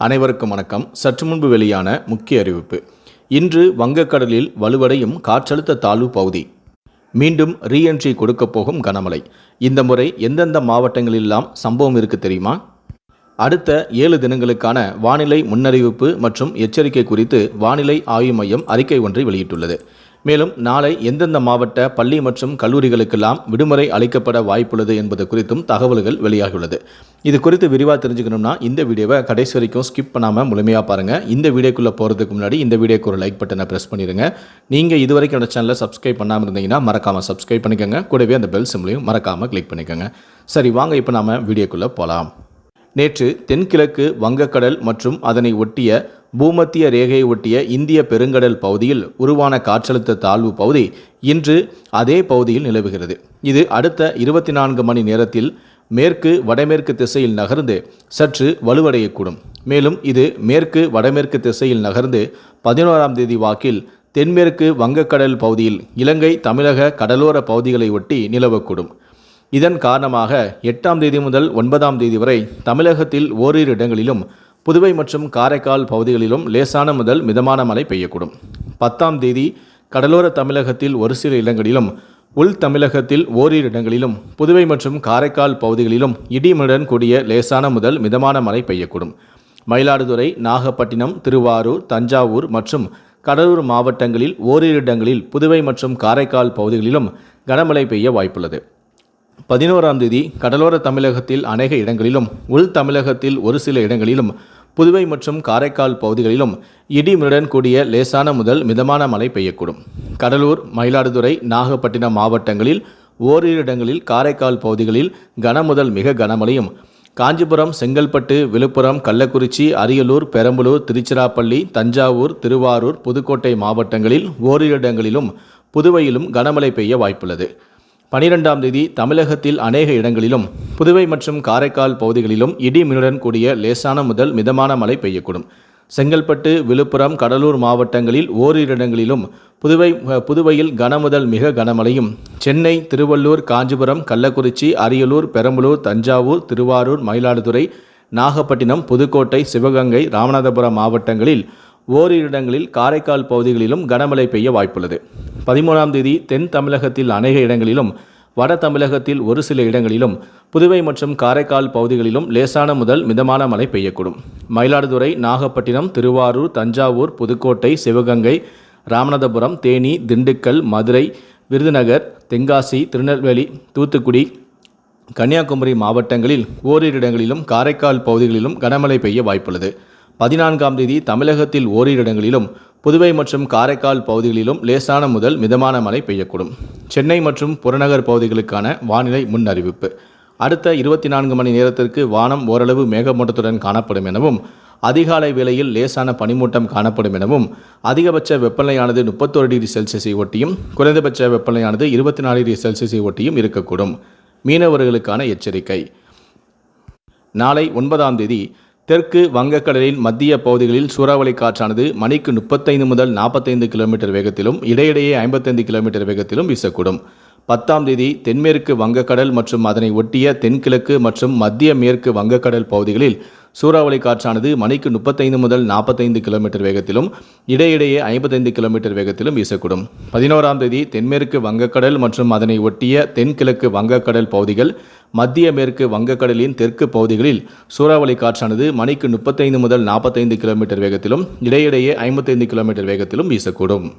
அனைவருக்கும் வணக்கம். சற்று முன்பு வெளியான முக்கிய அறிவிப்பு. இன்று வங்கக்கடலில் வலுவடையும் காற்றழுத்த தாழ்வு பகுதி. மீண்டும் ரீஎன்ட்ரி கொடுக்கப் போகும் கனமழை. இந்த முறை எந்தெந்த மாவட்டங்களெல்லாம் சம்பவம் இருக்கு தெரியுமா? அடுத்த ஏழு தினங்களுக்கான வானிலை முன்னறிவிப்பு மற்றும் எச்சரிக்கை குறித்து வானிலை ஆய்வு மையம் அறிக்கை ஒன்றை வெளியிட்டுள்ளது. மேலும் நாளை எந்தெந்த மாவட்ட பள்ளி மற்றும் கல்லூரிகளுக்கெல்லாம் விடுமுறை அளிக்கப்பட வாய்ப்புள்ளது என்பது குறித்தும் தகவல்கள் வெளியாகியுள்ளது. இது குறித்து விரிவாக தெரிஞ்சுக்கணும்னா இந்த வீடியோவை கடைசி வரைக்கும் ஸ்கிப் பண்ணாமல் முழுமையாக பாருங்கள் இந்த வீடியோக்குள்ளே போகிறதுக்கு முன்னாடி இந்த வீடியோக்கு ஒரு லைக் பட்டனை ப்ரெஸ் பண்ணிடுங்க நீங்கள் இது வரைக்கும் என்னோட சேனலை சப்ஸ்கிரைப் பண்ணாமல் இருந்தீங்கன்னா மறக்காமல் சப்ஸ்கிரைப் பண்ணிக்கோங்க. கூடவே அந்த பெல் சிம்லையும் மறக்காமல் கிளிக் பண்ணிக்கோங்க. சரி வாங்க இப்போ நாம வீடியோக்குள்ளே போகலாம் நேற்று தென்கிழக்கு வங்கக்கடல் மற்றும் அதனை ஒட்டிய பூமத்திய ரேகையை ஒட்டிய இந்திய பெருங்கடல் பகுதியில் உருவான காற்றழுத்த தாழ்வு பகுதி இன்று அதே பகுதியில் நிலவுகிறது. இது அடுத்த இருபத்தி நான்கு மணி நேரத்தில் மேற்கு வடமேற்கு திசையில் நகர்ந்து சற்று வலுவடையக்கூடும். மேலும் இது மேற்கு வடமேற்கு திசையில் நகர்ந்து பதினோராம் தேதி வாக்கில் தென்மேற்கு வங்கக்கடல் பகுதியில் இலங்கை தமிழக கடலோர பகுதிகளை ஒட்டி நிலவக்கூடும். இதன் காரணமாக எட்டாம் தேதி முதல் ஒன்பதாம் தேதி வரை தமிழகத்தில் ஓரிரு இடங்களிலும் புதுவை மற்றும் காரைக்கால் பகுதிகளிலும் லேசான முதல் மிதமான மழை பெய்யக்கூடும். பத்தாம் தேதி கடலோர தமிழகத்தில் ஒரு சில இடங்களிலும் உள் தமிழகத்தில் ஓரிரு இடங்களிலும் புதுவை மற்றும் காரைக்கால் பகுதிகளிலும் இடிமுடன் கூடிய லேசான முதல் மிதமான மழை பெய்யக்கூடும். மயிலாடுதுறை நாகப்பட்டினம் திருவாரூர் தஞ்சாவூர் மற்றும் கடலூர் மாவட்டங்களில் ஓரிரு இடங்களில் புதுவை மற்றும் காரைக்கால் பகுதிகளிலும் கனமழை பெய்ய வாய்ப்புள்ளது. பதினோராம் தேதி கடலோர தமிழகத்தில் அநேக இடங்களிலும் உள் தமிழகத்தில் ஒரு சில இடங்களிலும் புதுவை மற்றும் காரைக்கால் பகுதிகளிலும் இடிமுடன் கூடிய லேசான முதல் மிதமான மழை பெய்யக்கூடும். கடலூர் மயிலாடுதுறை நாகப்பட்டினம் மாவட்டங்களில் ஓரிரு இடங்களில் காரைக்கால் பகுதிகளில் கனமுதல் மிக கனமழையும் காஞ்சிபுரம் செங்கல்பட்டு விழுப்புரம் கள்ளக்குறிச்சி அரியலூர் பெரம்பலூர் திருச்சிராப்பள்ளி தஞ்சாவூர் திருவாரூர் புதுக்கோட்டை மாவட்டங்களில் ஓரிரு இடங்களிலும் புதுவையிலும் கனமழை பெய்ய வாய்ப்புள்ளது. பனிரெண்டாம் தேதி தமிழகத்தில் அநேக இடங்களிலும் புதுவை மற்றும் காரைக்கால் பகுதிகளிலும் இடி மின்னுடன் கூடிய லேசான முதல் மிதமான மழை பெய்யக்கூடும். செங்கல்பட்டு விழுப்புரம் கடலூர் மாவட்டங்களில் ஓரிரு இடங்களிலும் புதுவை புதுவையில் கனமுதல் மிக கனமழையும் சென்னை திருவள்ளூர் காஞ்சிபுரம் கள்ளக்குறிச்சி அரியலூர் பெரம்பலூர் தஞ்சாவூர் திருவாரூர் மயிலாடுதுறை நாகப்பட்டினம் புதுக்கோட்டை சிவகங்கை ராமநாதபுரம் மாவட்டங்களில் ஓரிரு இடங்களில் காரைக்கால் பகுதிகளிலும் கனமழை பெய்ய வாய்ப்புள்ளது. பதிமூணாம் தேதி தென் தமிழகத்தில் அநேக இடங்களிலும் வட தமிழகத்தில் ஒரு சில இடங்களிலும் புதுவை மற்றும் காரைக்கால் பகுதிகளிலும் லேசான முதல் மிதமான மழை பெய்யக்கூடும். மயிலாடுதுறை நாகப்பட்டினம் திருவாரூர் தஞ்சாவூர் புதுக்கோட்டை சிவகங்கை ராமநாதபுரம் தேனி திண்டுக்கல் மதுரை விருதுநகர் தென்காசி திருநெல்வேலி தூத்துக்குடி கன்னியாகுமரி மாவட்டங்களில் ஓரிரு இடங்களிலும் காரைக்கால் பகுதிகளிலும் கனமழை பெய்ய வாய்ப்புள்ளது. பதினான்காம் தேதி தமிழகத்தில் ஓரிரு இடங்களிலும் புதுவை மற்றும் காரைக்கால் பகுதிகளிலும் லேசான முதல் மிதமான மழை பெய்யக்கூடும். சென்னை மற்றும் புறநகர் பகுதிகளுக்கான வானிலை முன் அறிவிப்பு அடுத்த இருபத்தி நான்கு மணி நேரத்திற்கு வானம் ஓரளவு மேகமூட்டத்துடன் காணப்படும் எனவும் அதிகாலை வேளையில் லேசான பனிமூட்டம் காணப்படும் எனவும் அதிகபட்ச வெப்பநிலையானது முப்பத்தோரு டிகிரி செல்சியஸை ஒட்டியும் குறைந்தபட்ச வெப்பநிலையானது இருபத்தி நாலு டிகிரி செல்சியஸை ஒட்டியும் இருக்கக்கூடும். மீனவர்களுக்கான எச்சரிக்கை. நாளை ஒன்பதாம் தேதி தெற்கு வங்கக்கடலின் மத்திய பகுதிகளில் சூறாவளி காற்றானது மணிக்கு முப்பத்தைந்து முதல் நாற்பத்தைந்து கிலோமீட்டர் வேகத்திலும் இடையிடையே ஐம்பத்தைந்து கிலோமீட்டர் வேகத்திலும் வீசக்கூடும். பத்தாம் தேதி தென்மேற்கு வங்கக்கடல் மற்றும் அதனை ஒட்டிய தென்கிழக்கு மற்றும் மத்திய மேற்கு வங்கக்கடல் பகுதிகளில் சூறாவளி காற்றானது மணிக்கு முப்பத்தைந்து முதல் நாற்பத்தைந்து கிலோமீட்டர் வேகத்திலும் இடையிடையே ஐம்பத்தைந்து கிலோமீட்டர் வேகத்திலும் வீசக்கூடும். பதினோராம் தேதி தென்மேற்கு வங்கக்கடல் மற்றும் அதனை ஒட்டிய தென்கிழக்கு வங்கக்கடல் பகுதிகள் மத்திய மேற்கு வங்கக்கடலின் தெற்கு பகுதிகளில் சூறாவளி காற்றானது மணிக்கு முப்பத்தைந்து முதல் நாற்பத்தைந்து கிலோமீட்டர் வேகத்திலும் இடையிடையே ஐம்பத்தைந்து கிலோமீட்டர் வேகத்திலும் வீசக்கூடும்.